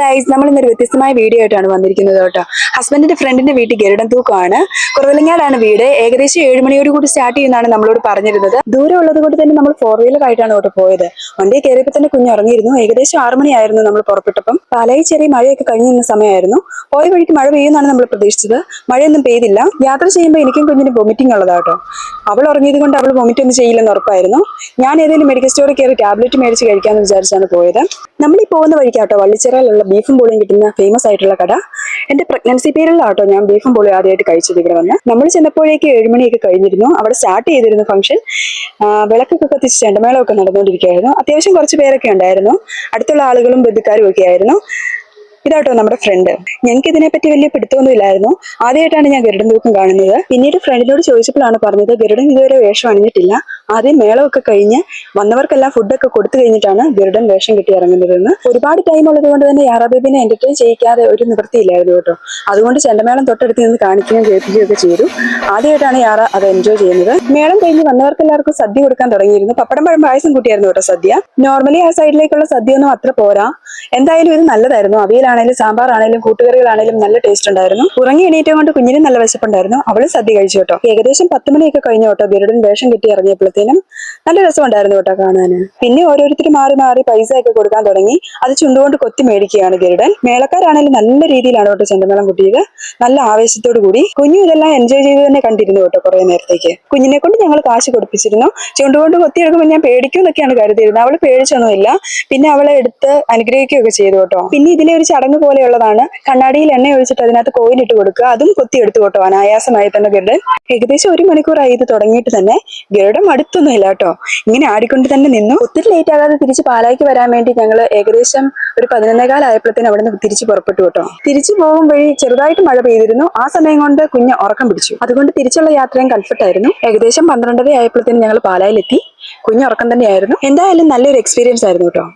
Guys നമ്മൾ ഇന്നൊരു വ്യത്യസ്തമായ വീഡിയോ ആയിട്ടാണ് വന്നിരിക്കുന്നത് കേട്ടോ. ഹസ്ബൻഡിന്റെ ഫ്രണ്ടിന്റെ വീട്ടിൽ ഗരുഡൻ തൂക്കമാണ് കുറവിലങ്ങാടാണ് വീട്. ഏകദേശം ഏഴ് മണിയോട് കൂടി സ്റ്റാർട്ട് ചെയ്യുന്നതാണ് നമ്മളോട് പറഞ്ഞിരുന്നത്. ദൂരം ഉള്ളത് കൊണ്ട് തന്നെ നമ്മൾ ഫോർ വീലർ ആയിട്ടാണ് അവിടെ പോയത്. വണ്ടി കയറിയപ്പോൾ തന്നെ കുഞ്ഞ് ഉറങ്ങിയിരുന്നു ഏകദേശം ആറ് മണിയായിരുന്നു നമ്മൾ പുറപ്പെട്ടപ്പം. പാലായി ചെറിയ മഴയൊക്കെ കഴിഞ്ഞു നിന്ന സമയമായിരുന്നു. പോയ വഴിക്ക് മഴ പെയ്യുമെന്നാണ് നമ്മൾ പ്രതീക്ഷിച്ചത്. മഴയൊന്നും പെയ്തില്ല. യാത്ര ചെയ്യുമ്പോൾ എനിക്കും കുഞ്ഞിന് വൊമിറ്റിംഗ് ഉള്ളതാട്ടോ. അവൾ ഉറങ്ങിയത് കൊണ്ട് അവൾ വൊമിറ്റ് ഒന്നും ചെയ്യില്ലെന്ന് ഉറപ്പായിരുന്നു. ഞാൻ ഏതെങ്കിലും മെഡിക്കൽ സ്റ്റോറിൽ കയറി ടാബ്ലറ്റ് മേടിച്ച് കഴിക്കാമെന്ന് വിചാരിച്ചാണ് പോയത്. നമ്മൾ ഈ പോകുന്ന വഴിക്കാട്ടോ വള്ളിച്ചിറയിലുള്ള ബീഫും പോളിയും കിട്ടുന്ന ഫേമസ് ആയിട്ടുള്ള കട. എന്റെ പ്രഗ്നൻസി പീരീഡിലാട്ടോ ഞാൻ ബീഫും പോളിയും ആദ്യമായിട്ട് കഴിച്ചത് ഇവിടെ വന്ന്. നമ്മൾ ചെന്നപ്പോഴേക്ക് ഏഴുമണിയൊക്കെ കഴിഞ്ഞിരുന്നു. അവിടെ സ്റ്റാർട്ട് ചെയ്തിരുന്നു ഫംഗ്ഷൻ വിളക്കൊക്കെ കത്തിച്ച് ചെണ്ടമേളമൊക്കെ നടന്നുകൊണ്ടിരിക്കുകയായിരുന്നു. അത്യാവശ്യം കുറച്ച് പേരൊക്കെ ഉണ്ടായിരുന്നു. അടുത്തുള്ള ആളുകളും ബന്ധുക്കാരും ഒക്കെ ആയിരുന്നു. ഇതാട്ടോ നമ്മുടെ ഫ്രണ്ട് ഞങ്ങൾക്ക് ഇതിനെപ്പറ്റി വലിയ പിടുത്തമൊന്നും ഇല്ലായിരുന്നു. ആദ്യമായിട്ടാണ് ഞാൻ ഗരുഡൻ തൂക്കം കാണുന്നത്. പിന്നീട് ഫ്രണ്ടിനോട് ചോദിച്ചപ്പോഴാണ് പറഞ്ഞത് ഗരുഡൻ ഇതുവരെ വേഷം അണിഞ്ഞിട്ടില്ല. ആദ്യം മേളമൊക്കെ കഴിഞ്ഞ് വന്നവർക്കെല്ലാം ഫുഡൊക്കെ കൊടുത്തു കഴിഞ്ഞിട്ടാണ് ഗരുഡൻ വേഷം കെട്ടി ഇറങ്ങുന്നതെന്ന് ഒരുപാട് ടൈം ഉള്ളത് കൊണ്ട് തന്നെ യാറാബേബിനെ എന്റർടൈൻ ചെയ്യിക്കാതെ ഒരു നിവൃത്തിയില്ലായിരുന്നു കേട്ടോ. അതുകൊണ്ട് ചെണ്ടമേളം തൊട്ടടുത്ത് നിന്ന് കാണിക്കുകയും കേൾപ്പിക്കുകയും ഒക്കെ ചെയ്തു. ആദ്യമായിട്ടാണ് യാറ അത് എൻജോയ് ചെയ്യുന്നത്. മേളം കഴിഞ്ഞ് വന്നവർക്കെല്ലാവർക്കും സദ്യ കൊടുക്കാൻ തുടങ്ങിയിരുന്നു. പപ്പടം പഴം പായസം കൂട്ടിയായിരുന്നു കേട്ടോ സദ്യ. നോർമലി ആ സൈഡിലേക്കുള്ള സദ്യ ഒന്നും അത്ര പോരാ. എന്തായാലും ഇത് നല്ലതായിരുന്നു. അവിയലാണേലും സാമ്പാറാണേലും കൂട്ടുകറികളാണേലും നല്ല ടേസ്റ്റ് ഉണ്ടായിരുന്നു. ഉറങ്ങി എണീറ്റം കൊണ്ട് കുഞ്ഞിനും നല്ല വിശപ്പുണ്ടായിരുന്നു. അവളും സദ്യ കഴിച്ചു കേട്ടോ. ഏകദേശം പത്ത് മണിയൊക്കെ കഴിഞ്ഞു കേട്ടോ ഗരുഡൻ വേഷം കെട്ടി ഇറങ്ങിയപ്പോഴത്തേനും നല്ല രസമുണ്ടായിരുന്നു കേട്ടോ കാണാൻ പിന്നെ ഓരോരുത്തർ മാറി മാറി പൈസ ഒക്കെ കൊടുക്കാൻ തുടങ്ങി. അത് ചുണ്ടുകൊണ്ട് കൊത്തി മേടിക്കുകയാണ് ഗരുഡൻ. മേളക്കാരാണെങ്കിലും നല്ല രീതിയിലാണ് കേട്ടോ ചെണ്ടമേളം കുട്ടിയത് നല്ല ആവേശത്തോടു കൂടി. കുഞ്ഞു ഇതെല്ലാം എൻജോയ് ചെയ്ത് തന്നെ കണ്ടിരുന്നു കേട്ടോ കുറെ നേരത്തേക്ക്. കുഞ്ഞിനെ കൊണ്ട് ഞങ്ങൾ കാശ് കൊടുപ്പിച്ചിരുന്നു. ചുണ്ടുകൊണ്ട് കൊത്തിയെടുക്കുമ്പോൾ ഞാൻ പേടിക്കും എന്നൊക്കെയാണ് കരുതിയിരുന്നത്. അവൾ പേടിച്ചൊന്നുമില്ല. പിന്നെ അവളെ എടുത്ത് അനുഗ്രഹിക്കുകയൊക്കെ ചെയ്തു കേട്ടോ. പിന്നെ ഇതിലെ ഒരു ചടങ്ങ് പോലെയുള്ളതാണ്. കണ്ണാടിയിൽ എണ്ണ ഒഴിച്ചിട്ട് അതിനകത്ത് കോയിൻ ഇട്ട് കൊടുക്കുക. അതും കൊത്തിയെടുത്തു കേട്ടോ. അനായാസമായി തന്നെ ഗരുഡൻ. ഏകദേശം ഒരു മണിക്കൂറായി ഇത് തുടങ്ങിയിട്ട് തന്നെ ഗരുഡൻ അടുത്തൊന്നുമില്ല കേട്ടോ. ഇങ്ങനെ ആടിക്കൊണ്ട് തന്നെ നിന്നു. ഒത്തിരി ലേറ്റ് ആകാതെ തിരിച്ച് പാലായിക്ക് വരാൻ വേണ്ടി ഞങ്ങൾ ഏകദേശം ഒരു പതിനൊന്നേകാലായപ്പോഴത്തേനും അവിടെ നിന്ന് തിരിച്ചു പുറപ്പെട്ടു കേട്ടോ. തിരിച്ചു പോകും വഴി ചെറുതായിട്ട് മഴ പെയ്തിരുന്നു. ആ സമയം കൊണ്ട് കുഞ്ഞ് ഉറക്കം പിടിച്ചു. അതുകൊണ്ട് തിരിച്ചുള്ള യാത്രയും കംഫർട്ടായിരുന്നു ഏകദേശം പന്ത്രണ്ടര ആയപ്പോഴത്തേനും ഞങ്ങൾ പാലായിലെത്തി. കുഞ്ഞുറക്കം തന്നെയായിരുന്നു. എന്തായാലും നല്ലൊരു എക്സ്പീരിയൻസ് ആയിരുന്നു കേട്ടോ.